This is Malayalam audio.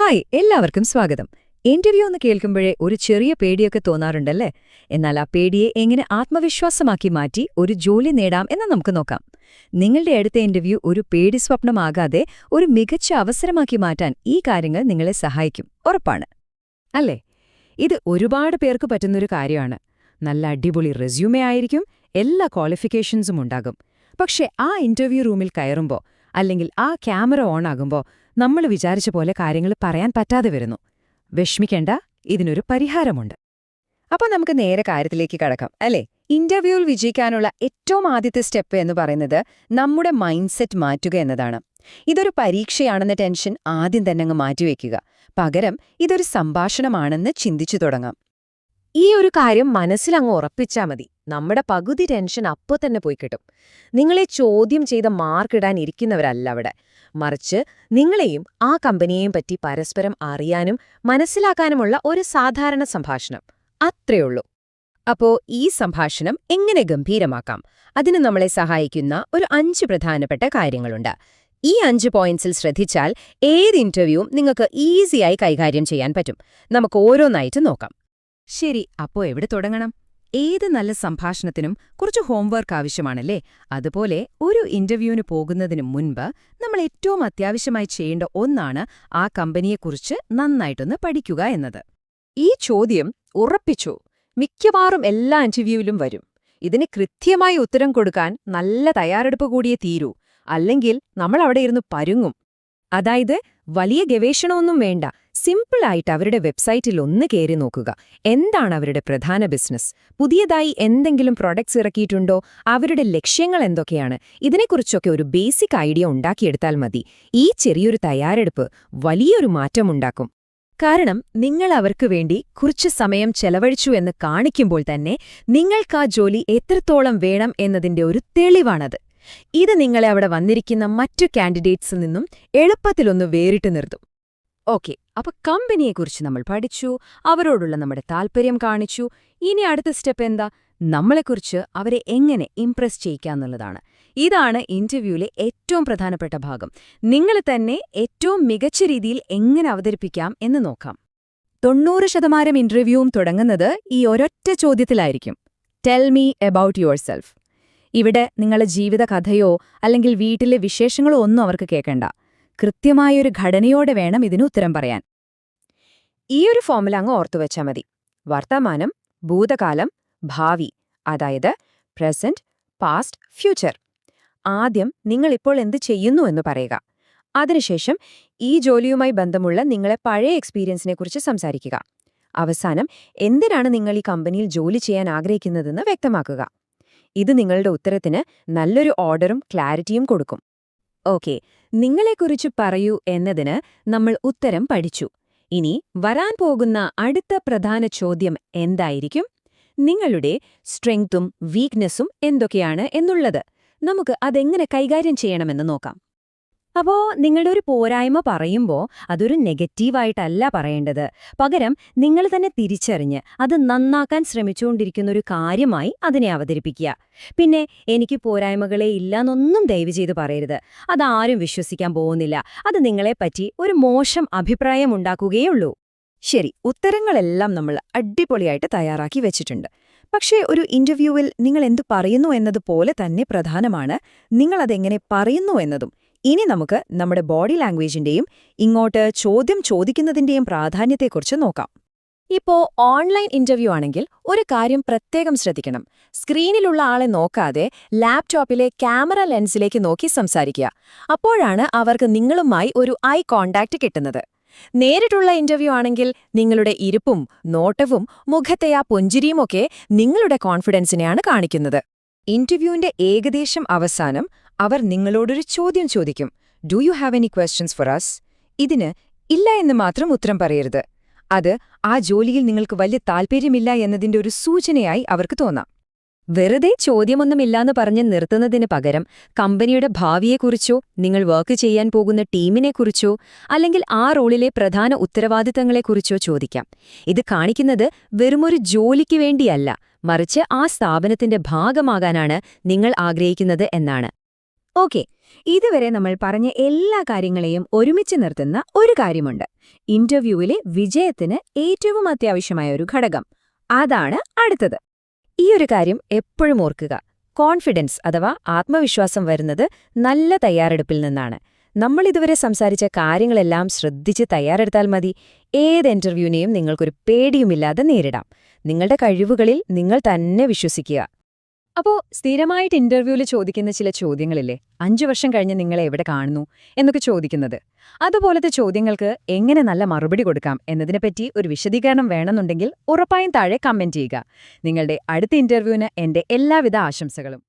ഹായ് എല്ലാവർക്കും സ്വാഗതം. ഇന്റർവ്യൂ എന്ന് കേൾക്കുമ്പോഴേ ഒരു ചെറിയ പേടിയൊക്കെ തോന്നാറുണ്ടല്ലേ? എന്നാൽ ആ പേടിയെ എങ്ങനെ ആത്മവിശ്വാസമാക്കി മാറ്റി ഒരു ജോലി നേടാം എന്ന് നമുക്ക് നോക്കാം. നിങ്ങളുടെ അടുത്ത ഇന്റർവ്യൂ ഒരു പേടി സ്വപ്നമാകാതെ ഒരു മികച്ച അവസരമാക്കി മാറ്റാൻ ഈ കാര്യങ്ങൾ നിങ്ങളെ സഹായിക്കും. ഉറപ്പാണ്. അല്ലേ? ഇത് ഒരുപാട് പേർക്ക് പറ്റുന്നൊരു കാര്യമാണ്. നല്ല അടിപൊളി റെസ്യൂമേ ആയിരിക്കും എല്ലാ ക്വാളിഫിക്കേഷൻസും ഉണ്ടാകും. പക്ഷേ ആ ഇന്റർവ്യൂ റൂമിൽ കയറുമ്പോ അല്ലെങ്കിൽ ആ ക്യാമറ ഓൺ ആകുമ്പോ നമ്മൾ വിചാരിച്ച പോലെ കാര്യങ്ങൾ പറയാൻ പറ്റാതെ വരുന്നു. വിഷമിക്കേണ്ട ഇതിനൊരു പരിഹാരമുണ്ട്. അപ്പോൾ നമുക്ക് നേരെ കാര്യത്തിലേക്ക് കടക്കാം അല്ലേ? ഇന്റർവ്യൂവിൽ വിജയിക്കാനുള്ള ഏറ്റവും ആദ്യത്തെ സ്റ്റെപ്പ് എന്ന് പറയുന്നത് നമ്മുടെ മൈൻഡ് സെറ്റ് മാറ്റുക എന്നതാണ്. ഇതൊരു പരീക്ഷയാണെന്ന ടെൻഷൻ ആദ്യം തന്നെ അങ്ങ് മാറ്റിവെക്കുക. പകരം ഇതൊരു സംഭാഷണമാണെന്ന് ചിന്തിച്ചു തുടങ്ങാം. ഈ ഒരു കാര്യം മനസ്സിലങ്ങ് ഉറപ്പിച്ചാൽ മതി. നമ്മുടെ പകുതി ടെൻഷൻ അപ്പോൾ തന്നെ പോയി കിട്ടും. നിങ്ങളെ ചോദ്യം ചെയ്ത മാർക്കിടാൻ ഇരിക്കുന്നവരല്ല അവിടെ. മറിച്ച് നിങ്ങളെയും ആ കമ്പനിയെയും പറ്റി പരസ്പരം അറിയാനും മനസ്സിലാക്കാനുമുള്ള ഒരു സാധാരണ സംഭാഷണം. അത്രയുള്ളൂ അപ്പോ ഈ സംഭാഷണം എങ്ങനെ ഗംഭീരമാക്കാം? അതിന് നമ്മളെ സഹായിക്കുന്ന ഒരു അഞ്ച് പ്രധാനപ്പെട്ട കാര്യങ്ങളുണ്ട്. ഈ അഞ്ച് പോയിന്റ്സിൽ ശ്രദ്ധിച്ചാൽ ഏത് ഇന്റർവ്യൂവും നിങ്ങൾക്ക് ഈസിയായി കൈകാര്യം ചെയ്യാൻ പറ്റും. നമുക്ക് ഓരോന്നായിട്ട് നോക്കാം. ശരി അപ്പോ എവിടെ തുടങ്ങണം? ഏത് നല്ല സംഭാഷണത്തിനും കുറച്ച് ഹോംവർക്ക് ആവശ്യമാണല്ലേ? അതുപോലെ ഒരു ഇന്റർവ്യൂവിന് പോകുന്നതിന് മുൻപ് നമ്മൾ ഏറ്റവും അത്യാവശ്യമായി ചെയ്യേണ്ട ഒന്നാണ് ആ കമ്പനിയെക്കുറിച്ച് നന്നായിട്ടൊന്ന് പഠിക്കുക എന്നത്. ഈ ചോദ്യം ഉറപ്പിച്ചു. മിക്കവാറും എല്ലാ ഇന്റർവ്യൂവിലും വരും. ഇതിന് കൃത്യമായി ഉത്തരം കൊടുക്കാൻ നല്ല തയ്യാറെടുപ്പ് കൂടിയേ തീരൂ. അല്ലെങ്കിൽ നമ്മൾ അവിടെ ഇരുന്ന് പരുങ്ങും. അതായത് വലിയ ഗവേഷണമൊന്നും വേണ്ട. സിമ്പിളായിട്ട് അവരുടെ വെബ്സൈറ്റിൽ ഒന്ന് കയറി നോക്കുക. എന്താണ് അവരുടെ പ്രധാന ബിസിനസ്? പുതിയതായി എന്തെങ്കിലും പ്രോഡക്ട്സ് ഇറക്കിയിട്ടുണ്ടോ? അവരുടെ ലക്ഷ്യങ്ങൾ എന്തൊക്കെയാണ്? ഇതിനെക്കുറിച്ചൊക്കെ ഒരു ബേസിക് ഐഡിയ ഉണ്ടാക്കിയെടുത്താൽ മതി. ഈ ചെറിയൊരു തയ്യാറെടുപ്പ് വലിയൊരു മാറ്റമുണ്ടാക്കും. കാരണം നിങ്ങൾ അവർക്ക് വേണ്ടി കുറച്ച് സമയം ചെലവഴിച്ചു എന്ന് കാണിക്കുമ്പോൾ തന്നെ നിങ്ങൾക്കാ ജോലി എത്രത്തോളം വേണം എന്നതിന്റെ ഒരു തെളിവാണത്. ഇത് നിങ്ങളെ അവിടെ വന്നിരിക്കുന്ന മറ്റു കാൻഡിഡേറ്റ്സിൽ നിന്നും എളുപ്പത്തിലൊന്ന് വേറിട്ട് നിർത്തും. ഓക്കെ അപ്പൊ കമ്പനിയെക്കുറിച്ച് നമ്മൾ പഠിച്ചു അവരോടുള്ള നമ്മുടെ താൽപ്പര്യം കാണിച്ചു. ഇനി അടുത്ത സ്റ്റെപ്പ് എന്താ? നമ്മളെക്കുറിച്ച് അവരെ എങ്ങനെ ഇംപ്രസ് ചെയ്യിക്കാന്നുള്ളതാണ് ഇതാണ് ഇന്റർവ്യൂവിലെ ഏറ്റവും പ്രധാനപ്പെട്ട ഭാഗം. നിങ്ങൾ തന്നെ ഏറ്റവും മികച്ച രീതിയിൽ എങ്ങനെ അവതരിപ്പിക്കാം എന്ന് നോക്കാം. തൊണ്ണൂറ് ശതമാനം ഇന്റർവ്യൂവും തുടങ്ങുന്നത് ഈ ഒരൊറ്റ ചോദ്യത്തിലായിരിക്കും. Tell me about yourself ഇവിടെ നിങ്ങളുടെ ജീവിതകഥയോ അല്ലെങ്കിൽ വീട്ടിലെ വിശേഷങ്ങളോ ഒന്നും അവർക്ക് കേൾക്കണ്ട. കൃത്യമായൊരു ഘടനയോടെ വേണം ഇതിന് ഉത്തരം പറയാൻ. ഈ ഒരു ഫോമുല അങ്ങ് ഓർത്തുവെച്ചാൽ മതി. വർത്തമാനം ഭൂതകാലം ഭാവി അതായത് പ്രസന്റ് പാസ്റ്റ് ഫ്യൂച്ചർ. ആദ്യം നിങ്ങളിപ്പോൾ എന്ത് ചെയ്യുന്നു എന്ന് പറയുക. അതിനുശേഷം ഈ ജോലിയുമായി ബന്ധമുള്ള നിങ്ങളെ പഴയ എക്സ്പീരിയൻസിനെക്കുറിച്ച് സംസാരിക്കുക. അവസാനം എന്തിനാണ് നിങ്ങൾ ഈ കമ്പനിയിൽ ജോലി ചെയ്യാൻ ആഗ്രഹിക്കുന്നതെന്ന് വ്യക്തമാക്കുക. ഇത് നിങ്ങളുടെ ഉത്തരത്തിന് നല്ലൊരു ഓർഡറും ക്ലാരിറ്റിയും കൊടുക്കും. ഓക്കെ നിങ്ങളെക്കുറിച്ച് പറയൂ എന്നതിന് നമ്മൾ ഉത്തരം പഠിച്ചു. ഇനി വരാൻ പോകുന്ന അടുത്ത പ്രധാന ചോദ്യം എന്തായിരിക്കും? നിങ്ങളുടെ സ്ട്രെങ്ത്തും വീക്ക്നെസ്സും എന്തൊക്കെയാണ് എന്നുള്ളത്. നമുക്ക് അതെങ്ങനെ കൈകാര്യം ചെയ്യണമെന്ന് നോക്കാം. അപ്പോ നിങ്ങളുടെ ഒരു പോരായ്മ പറയുമ്പോൾ അതൊരു നെഗറ്റീവായിട്ടല്ല പറയേണ്ടത്. പകരം നിങ്ങൾ തന്നെ തിരിച്ചറിഞ്ഞ് അത് നന്നാക്കാൻ ശ്രമിച്ചുകൊണ്ടിരിക്കുന്ന ഒരു കാര്യമായി അതിനെ അവതരിപ്പിക്കുക. പിന്നെ എനിക്ക് പോരായ്മകളെ ഇല്ലാന്നൊന്നും ദയവ് ചെയ്ത് പറയരുത്. അതാരും വിശ്വസിക്കാൻ പോകുന്നില്ല. അത് നിങ്ങളെപ്പറ്റി ഒരു മോശം അഭിപ്രായം ഉണ്ടാക്കുകയുള്ളൂ ശരി ഉത്തരങ്ങളെല്ലാം നമ്മൾ അടിപൊളിയായിട്ട് തയ്യാറാക്കി വെച്ചിട്ടുണ്ട്. പക്ഷേ ഒരു ഇന്റർവ്യൂവിൽ നിങ്ങൾ എന്തു പറയുന്നു എന്നതുപോലെ തന്നെ പ്രധാനമാണ്. നിങ്ങളതെങ്ങനെ പറയുന്നു എന്നതും. ഇനി നമുക്ക് നമ്മുടെ ബോഡി ലാംഗ്വേജിന്റെയും ഇങ്ങോട്ട് ചോദ്യം ചോദിക്കുന്നതിന്റെയും പ്രാധാന്യത്തെക്കുറിച്ച് നോക്കാം. ഇപ്പോ ഓൺലൈൻ ഇന്റർവ്യൂ ആണെങ്കിൽ ഒരു കാര്യം പ്രത്യേകം ശ്രദ്ധിക്കണം. സ്ക്രീനിലുള്ള ആളെ നോക്കാതെ ലാപ്ടോപ്പിലെ ക്യാമറ ലെൻസിലേക്ക് നോക്കി സംസാരിക്കുക. അപ്പോഴാണ് അവർക്ക് നിങ്ങളുമായി ഒരു ഐ കോണ്ടാക്ട് കിട്ടുന്നത്. നേരിട്ടുള്ള ഇന്റർവ്യൂ ആണെങ്കിൽ നിങ്ങളുടെ ഇരിപ്പും നോട്ടവും മുഖത്തെ ആ പുഞ്ചിരിയുമൊക്കെ നിങ്ങളുടെ കോൺഫിഡൻസിനെയാണ് കാണിക്കുന്നത്. ഇന്റർവ്യൂവിന്റെ ഏകദേശം അവസാനം അവർ നിങ്ങളോടൊരു ചോദ്യം ചോദിക്കും. Do you have any questions for us ഇതിന് ഇല്ല എന്ന് മാത്രം ഉത്തരം പറയരുത്. അത് ആ ജോലിയിൽ നിങ്ങൾക്ക് വലിയ താൽപ്പര്യമില്ല എന്നതിന്റെ ഒരു സൂചനയായി അവർക്ക് തോന്നാം. വെറുതെ ചോദ്യമൊന്നുമില്ലാന്ന് പറഞ്ഞ് നിർത്തുന്നതിന് പകരം കമ്പനിയുടെ ഭാവിയെക്കുറിച്ചോ നിങ്ങൾ വർക്ക് ചെയ്യാൻ പോകുന്ന ടീമിനെക്കുറിച്ചോ അല്ലെങ്കിൽ ആ റോളിലെ പ്രധാന ഉത്തരവാദിത്തങ്ങളെക്കുറിച്ചോ ചോദിക്കാം. ഇത് കാണിക്കുന്നത് വെറുമൊരു ജോലിക്ക് വേണ്ടിയല്ല മറിച്ച് ആ സ്ഥാപനത്തിന്റെ ഭാഗമാകാനാണ് നിങ്ങൾ ആഗ്രഹിക്കുന്നത് എന്നാണ്. ഓക്കെ. ഇതുവരെ നമ്മൾ പറഞ്ഞ എല്ലാ കാര്യങ്ങളെയും ഒരുമിച്ച് നിർത്തുന്ന ഒരു കാര്യമുണ്ട്. ഇന്റർവ്യൂവിലെ വിജയത്തിന് ഏറ്റവും അത്യാവശ്യമായ ഒരു ഘടകം. അതാണ് അടുത്തത്. ഈ ഒരു കാര്യം എപ്പോഴും ഓർക്കുക. കോൺഫിഡൻസ് അഥവാ ആത്മവിശ്വാസം വരുന്നത് നല്ല തയ്യാറെടുപ്പിൽ നിന്നാണ്. നമ്മൾ ഇതുവരെ സംസാരിച്ച കാര്യങ്ങളെല്ലാം ശ്രദ്ധിച്ച് തയ്യാറെടുത്താൽ മതി. ഏത് ഇന്റർവ്യൂവിനെയും നിങ്ങൾക്കൊരു പേടിയുമില്ലാതെ നേരിടാം. നിങ്ങളുടെ കഴിവുകളിൽ നിങ്ങൾ തന്നെ വിശ്വസിക്കുക. അപ്പോ സ്ഥിരമായിട്ട് ഇന്റർവ്യൂവിൽ ചോദിക്കുന്ന ചില ചോദ്യങ്ങളില്ലേ? അഞ്ചു വർഷം കഴിഞ്ഞ് നിങ്ങളെ എവിടെ കാണുന്നു എന്നൊക്കെ ചോദിക്കുന്നത്. അതുപോലത്തെ ചോദ്യങ്ങൾക്ക് എങ്ങനെ നല്ല മറുപടി കൊടുക്കാം എന്നതിനെപ്പറ്റി ഒരു വിശദീകരണം വേണമെന്നുണ്ടെങ്കിൽ ഉറപ്പായും താഴെ കമന്റ് ചെയ്യുക. നിങ്ങളുടെ അടുത്ത ഇന്റർവ്യൂവിന് എന്റെ എല്ലാവിധ ആശംസകളും.